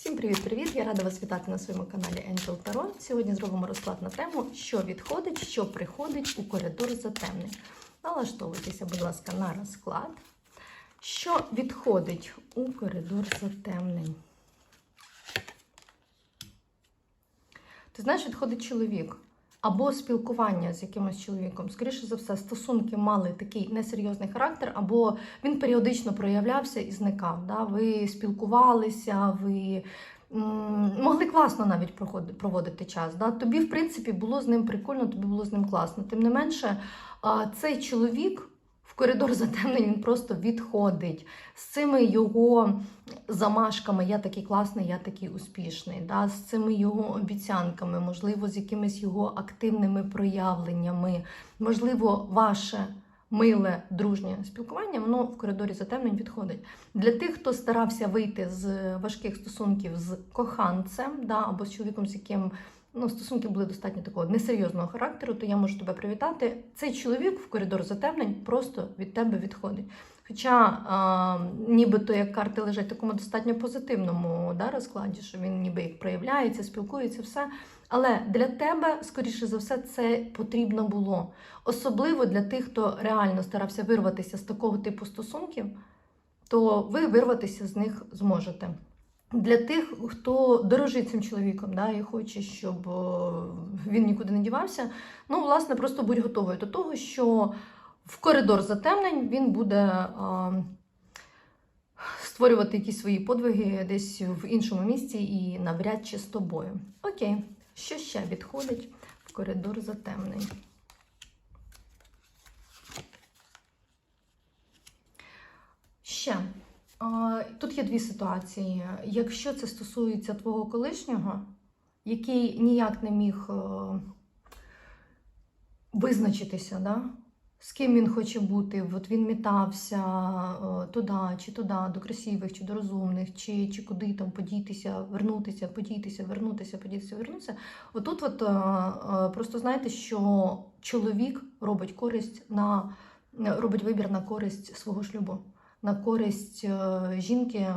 Всім привіт-привіт! Я рада вас вітати на своєму каналі Angel Tarot. Сьогодні зробимо розклад на тему, що відходить, що приходить у коридор затемний. Налаштовуйтеся, будь ласка, на розклад. Що відходить у коридор затемний? Ти знаєш, відходить чоловік. Або спілкування з якимось чоловіком. Скоріше за все, стосунки мали такий несерйозний характер, або він періодично проявлявся і зникав. Да? Ви спілкувалися, ви могли класно навіть проводити час. Да? Тобі, в принципі, було з ним прикольно, тобі було з ним класно. Тим не менше, цей чоловік в коридор затемнень він просто відходить. З цими його замашками я такий класний, я такий успішний, да, з цими його обіцянками, можливо, з якимись його активними проявленнями, можливо, ваше миле дружнє спілкування, воно в коридорі затемнень відходить. Для тих, хто старався вийти з важких стосунків з коханцем, да, або з чоловіком, з яким ну, стосунки були достатньо такого несерйозного характеру, то я можу тебе привітати. Цей чоловік в коридор затемнень просто від тебе відходить. Хоча а, нібито як карти лежать в такому достатньо позитивному да, розкладі, що він ніби як проявляється, спілкується, все. Але для тебе, скоріше за все, це потрібно було. Особливо для тих, хто реально старався вирватися з такого типу стосунків, то ви вирватися з них зможете. Для тих, хто дорожить цим чоловіком, да, і хоче, щоб е, він нікуди не дівався, ну, власне, просто будь готовою до того, що в коридор затемнень він буде а, створювати якісь свої подвиги десь в іншому місці і навряд чи з тобою. Окей, що ще відходить в коридор затемнень? Ще. Тут є дві ситуації. Якщо це стосується твого колишнього, який ніяк не міг е, визначитися, да? з ким він хоче бути. От він мітався е, туди чи туди, до красивих, чи до розумних, чи, чи куди там подітися, вернутися, подітися, вернутися, подітися, вернутися. Отут, от, е, просто знаєте, що чоловік робить користь на робить вибір на користь свого шлюбу, на користь е, жінки, е,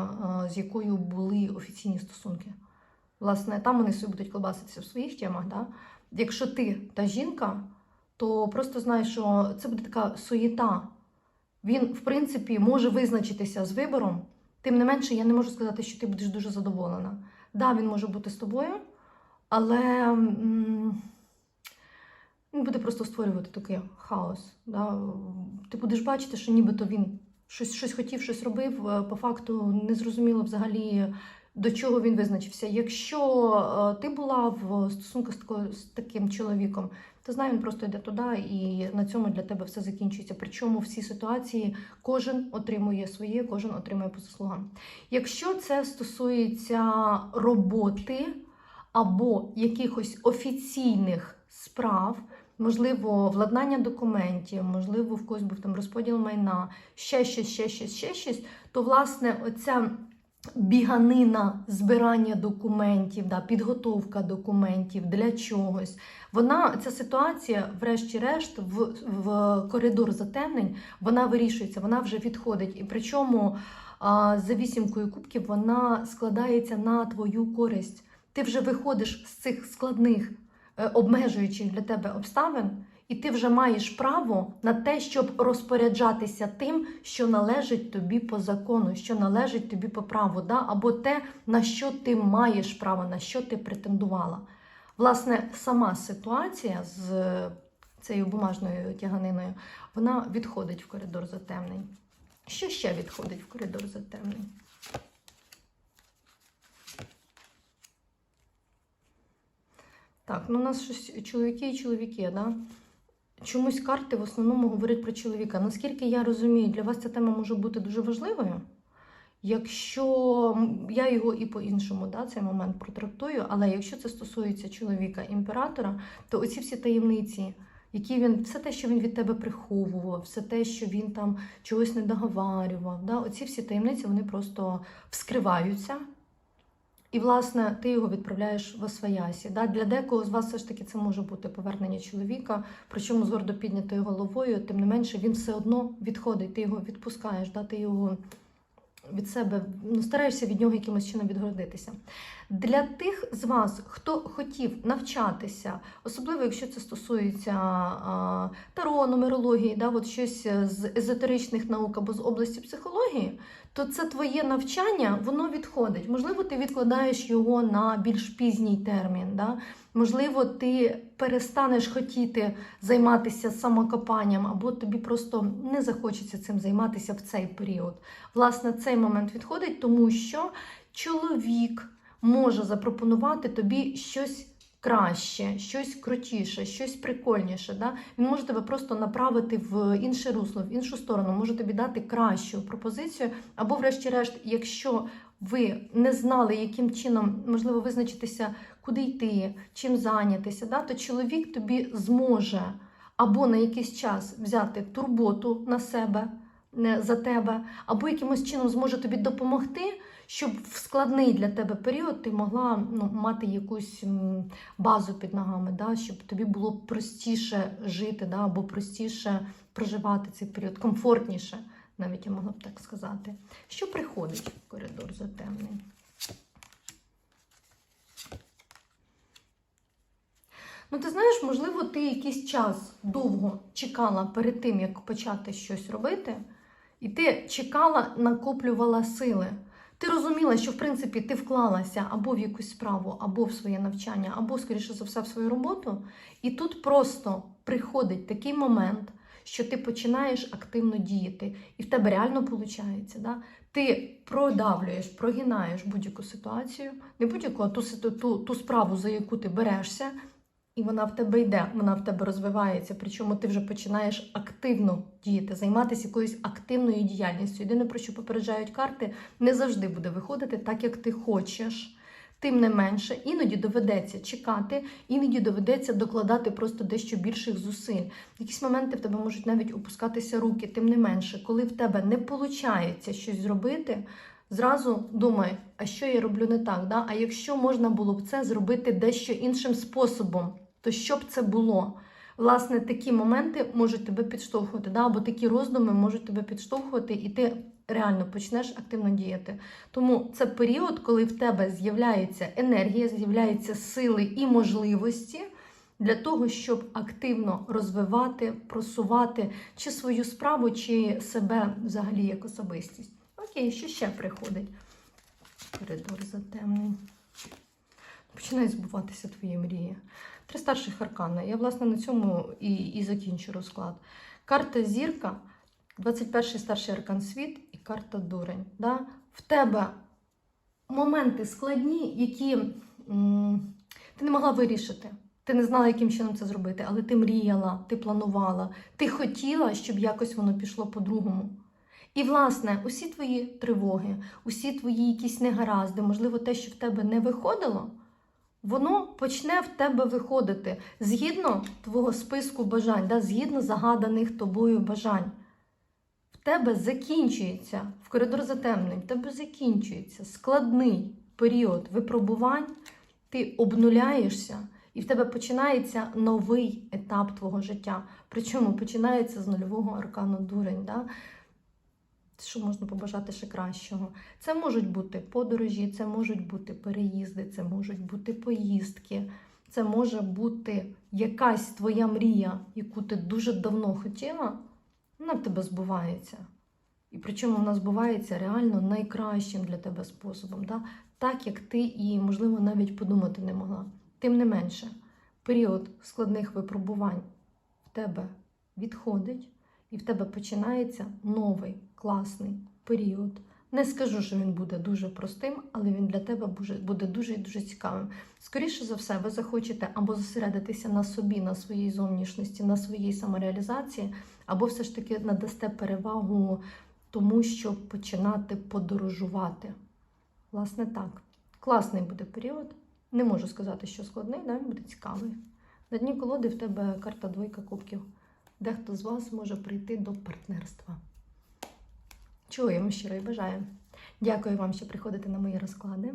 з якою були офіційні стосунки. Власне, там вони собі будуть колбаситися в своїх темах. Да? Якщо ти та жінка, то просто знай, що це буде така суєта. Він, в принципі, може визначитися з вибором. Тим не менше, я не можу сказати, що ти будеш дуже задоволена. Да, він може бути з тобою, але він буде просто створювати такий хаос. Да? Ти будеш бачити, що нібито він щось, щось хотів, щось робив, е, по факту не зрозуміло взагалі, до чого він визначився. Якщо е, ти була в стосунках з, таким чоловіком, то знай, він просто йде туди, і на цьому для тебе все закінчується. Причому в цій ситуації кожен отримує своє, кожен отримує по заслугам. Якщо це стосується роботи або якихось офіційних справ, можливо, владнання документів, можливо, в когось був там розподіл майна, ще щось, ще щось, ще щось, то власне оця біганина збирання документів, да, підготовка документів для чогось. Вона, ця ситуація, врешті-решт, в, в коридор затемнень, вона вирішується, вона вже відходить. І причому а, за вісімкою кубків вона складається на твою користь. Ти вже виходиш з цих складних, обмежуючих для тебе обставин. І ти вже маєш право на те, щоб розпоряджатися тим, що належить тобі по закону, що належить тобі по праву, да? або те, на що ти маєш право, на що ти претендувала. Власне, сама ситуація з цією бумажною тяганиною, вона відходить в коридор затемнень. Що ще відходить в коридор затемнень? Так, ну у нас щось чоловіки і чоловіки, да? Чомусь карти в основному говорять про чоловіка. Наскільки я розумію, для вас ця тема може бути дуже важливою. Якщо я його і по-іншому да, цей момент протрактую, але якщо це стосується чоловіка імператора, то оці всі таємниці, які він, все те, що він від тебе приховував, все те, що він там чогось не договарював, да, оці всі таємниці вони просто вскриваються. І, власне, ти його відправляєш в Освоясі. Да? Для декого з вас все ж таки це може бути повернення чоловіка, причому з гордо піднятою головою, тим не менше, він все одно відходить, ти його відпускаєш, да? ти його від себе, ну, стараєшся від нього якимось чином відгородитися. Для тих з вас, хто хотів навчатися, особливо якщо це стосується а, таро, нумерології, да, от щось з езотеричних наук або з області психології, то це твоє навчання, воно відходить. Можливо, ти відкладаєш його на більш пізній термін. Да? Можливо, ти перестанеш хотіти займатися самокопанням, або тобі просто не захочеться цим займатися в цей період. Власне, цей момент відходить, тому що чоловік може запропонувати тобі щось краще, щось крутіше, щось прикольніше. Да? Він може тебе просто направити в інше русло, в іншу сторону, може тобі дати кращу пропозицію, або, врешті-решт, якщо ви не знали, яким чином можливо визначитися, куди йти, чим зайнятися, да, то чоловік тобі зможе або на якийсь час взяти турботу на себе не, за тебе, або якимось чином зможе тобі допомогти, щоб в складний для тебе період ти могла ну, мати якусь базу під ногами, да, щоб тобі було простіше жити, да, або простіше проживати цей період, комфортніше, навіть я могла б так сказати. Що приходить в коридор затемний? Ну, ти знаєш, можливо, ти якийсь час довго чекала перед тим, як почати щось робити, і ти чекала, накоплювала сили. Ти розуміла, що в принципі ти вклалася або в якусь справу, або в своє навчання, або, скоріше за все, в свою роботу. І тут просто приходить такий момент, що ти починаєш активно діяти, і в тебе реально виходить. Да? Ти продавлюєш, прогинаєш будь-яку ситуацію, не будь-яку, а ту, ту, ту справу, за яку ти берешся, і вона в тебе йде, вона в тебе розвивається. Причому ти вже починаєш активно діяти, займатися якоюсь активною діяльністю. Єдине, про що попереджають карти, не завжди буде виходити так, як ти хочеш. Тим не менше, іноді доведеться чекати, іноді доведеться докладати просто дещо більших зусиль. В якісь моменти в тебе можуть навіть опускатися руки. Тим не менше, коли в тебе не виходить щось зробити, зразу думай, а що я роблю не так? Да? А якщо можна було б це зробити дещо іншим способом, то що б це було? Власне, такі моменти можуть тебе підштовхувати, да? або такі роздуми можуть тебе підштовхувати, і ти реально почнеш активно діяти. Тому це період, коли в тебе з'являється енергія, з'являються сили і можливості для того, щоб активно розвивати, просувати чи свою справу, чи себе взагалі як особистість. Окей, що ще приходить? Коридор затемний. Починає збуватися твої мрії. Три старших аркана. Я, власне, на цьому і, і закінчу розклад. Карта зірка, 21-й старший аркан світ і карта дурень. Да? В тебе моменти складні, які м, ти не могла вирішити. Ти не знала, яким чином це зробити, але ти мріяла, ти планувала, ти хотіла, щоб якось воно пішло по-другому. І, власне, усі твої тривоги, усі твої якісь негаразди, можливо, те, що в тебе не виходило, воно почне в тебе виходити згідно твого списку бажань, да, згідно загаданих тобою бажань. В тебе закінчується в коридор затемнень, в тебе закінчується складний період випробувань, ти обнуляєшся, і в тебе починається новий етап твого життя. Причому починається з нульового аркану дурень. Да? Що можна побажати ще кращого? Це можуть бути подорожі, це можуть бути переїзди, це можуть бути поїздки, це може бути якась твоя мрія, яку ти дуже давно хотіла, вона в тебе збувається. І причому вона збувається реально найкращим для тебе способом, да? так як ти і, можливо, навіть подумати не могла. Тим не менше, період складних випробувань в тебе відходить, і в тебе починається новий класний період. Не скажу, що він буде дуже простим, але він для тебе буде- дуже і дуже цікавим. Скоріше за все, ви захочете або зосередитися на собі, на своїй зовнішності, на своїй самореалізації, або все ж таки надасте перевагу тому, щоб починати подорожувати. Власне, так. Класний буде період. Не можу сказати, що складний, да? він буде цікавий. На дні колоди в тебе карта двойка кубків. Дехто з вас може прийти до партнерства. Чуємо щиро і бажаю. Дякую вам, що приходите на мої розклади.